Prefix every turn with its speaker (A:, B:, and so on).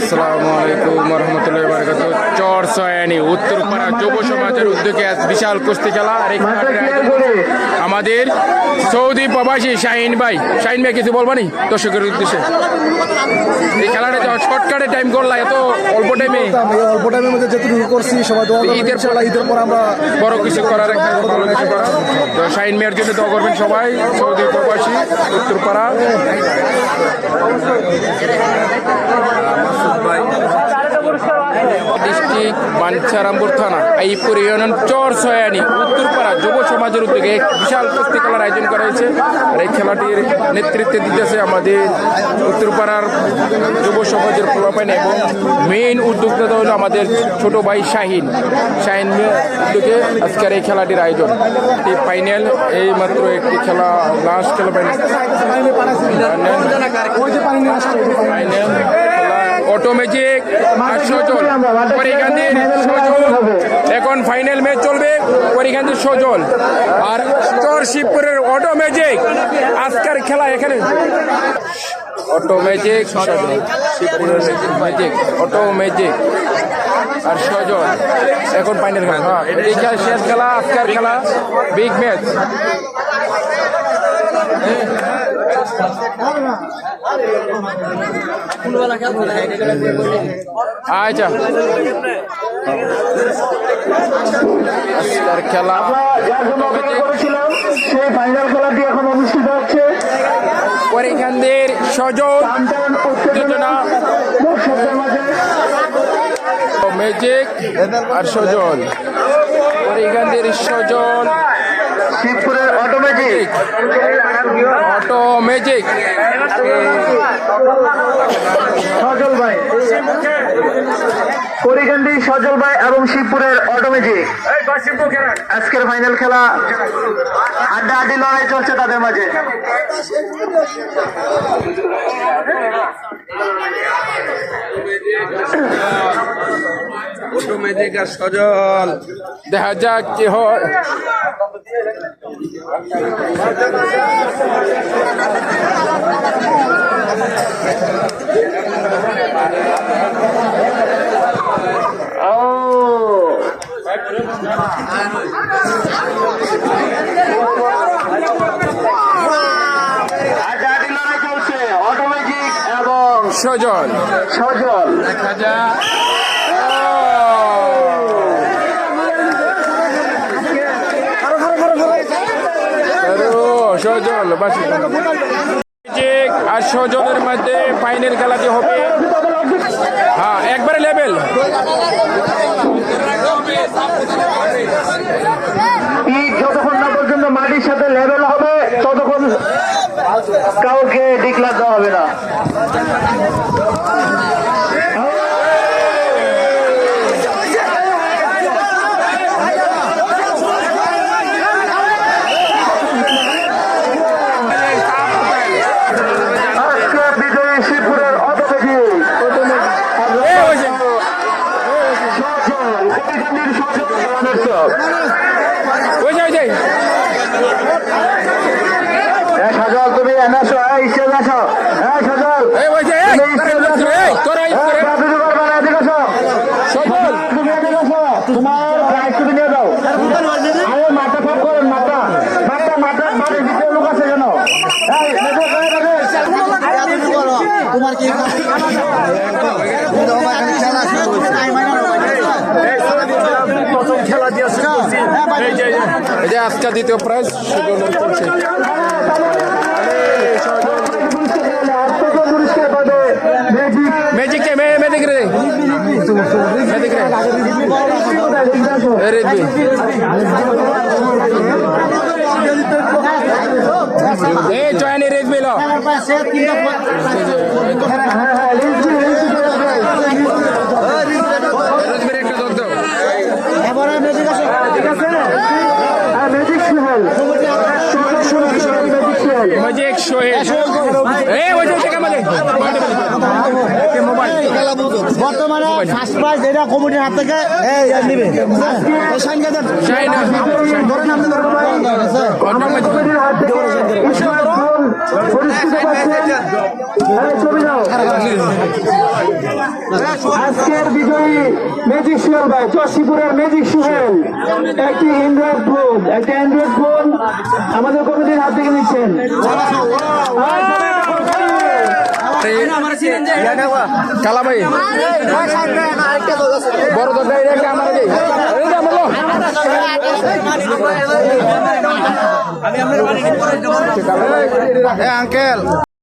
A: আসসালামু আলাইকুম রহমতুল্লাহ বারকাত চর সয়ানি উত্তরপাড়া যুব সমাজের উদ্যোগে আজ বিশাল কুস্তি খেলা। আর এই আমাদের সৌদি প্রবাসী শাহিন ভাই। শাহিন ভাই কিছু বলব নি? দর্শকের উদ্দেশ্যে। এই খেলাটা শর্টকাটে টাইম করলা এত অল্প টাইমে
B: অল্প টাইমের মধ্যে যেটুকু করছি সবাই
A: ঈদের
B: ইনশাআল্লাহ ঈদের পর আমরা
A: বড় কিছু করার একটা ভালো কিছু করার। তো শাহিন মেয়ের জন্য দোয়া করবেন সবাই সৌদি প্রবাসী উত্তরপাড়া। ডিস্ট্রিক্ট বাঞ্ছারামপুর থানা আইপুর ইউনিয়ন চর সয়ানি উত্তরপাড়া যুব সমাজের উদ্যোগে বিশাল কুস্তি খেলার আয়োজন করা হয়েছে আর এই খেলাটির নেতৃত্বে দিতেছে আমাদের উত্তরপাড়ার যুব সমাজের প্রলাপাইন এবং মেইন উদ্যোক্তা হলো আমাদের ছোট ভাই শাহিন শাহিন উদ্যোগে আজকের এই খেলাটির আয়োজন এই ফাইনাল এই মাত্র একটি খেলা লাস্ট খেলা ফাইনাল
B: ওই পানি।
A: অটোমেটিক আর সজল। পরিকান্দির সজল। এখন ফাইনাল ম্যাচ চলবে। পরিকান্দির সজল। আর চর শিবপুরের অটোমেজিক আজকের খেলা এখানে। সজল। শিবপুরের ম্যাজিক অটোমেজিক আর সজল। এখন ফাইনাল খেলা। হ্যাঁ খেলা শেষ খেলা, আজকের খেলা। বিগ ম্যাচ আচ্ছা। আজকের খেলা।
C: করেছিলাম সেই ফাইনাল খেলাটি এখন অনুষ্ঠিত হচ্ছে।
A: পরিখানদের সজল যোজনা। ম্যাজিক আর Sajal. পরিখানদের Sajal.
C: Automatic
A: auto magic
C: Sajal ভাই। করিকান্দি সজল ভাই এবং শিবপুরের অটোমেটিক আজকের ফাইনাল খেলা। আড্ডা আড্ডি লড়াই চলছে তাদের মাঝে। সজল।
A: দেখা যাক কি হয়
C: ও আড্ডা আড্ডি লড়াই চলছে অটোমেটিক এবং
A: সজল।
C: সজল।
A: দেখা যাক। সজল আর সজলের মধ্যে ফাইনাল খেলাটি হবে হ্যাঁ একবারে লেভেল
C: যতক্ষণ না পর্যন্ত মাটির সাথে লেভেল হবে, ততক্ষণ কাউকে ডিক্লার দেওয়া হবে না। What's up?
A: এই যে এই যে, এই আজকে দ্বিতীয় প্রাইজ
C: পুরস্কার পাবে ম্যাজিক
A: ম্যাজিক কে ম্যাজিক রে। ম্যাজিক রে। এ রেডবি এ জয়নি রেডবি লো। রেডবি একটা দর দাও
C: magic Suhel magic Suhel
A: magic Sohel এ ওই যে থেকে আমাদের
D: বর্তমানে ফার্স্ট প্রাইজ এটা কমিটির হাত থেকে। নিবে। ধরেন আপনি ধরেন।
C: ফুল পরিস্থিতি পাচ্ছেন ছবি দাও আজকের বিজয়ী ম্যাজিক সুহেল ভাই চশিপুরের ম্যাজিক সুহেল একটি অ্যান্ড্রয়েড ফোন একটি অ্যান্ড্রয়েড ফোন আমাদের কমিটির হাত থেকে নিচ্ছেন।
A: কালা ভাই বড় দরকার আমার আগে এইটা বলো
B: আঙ্কেল।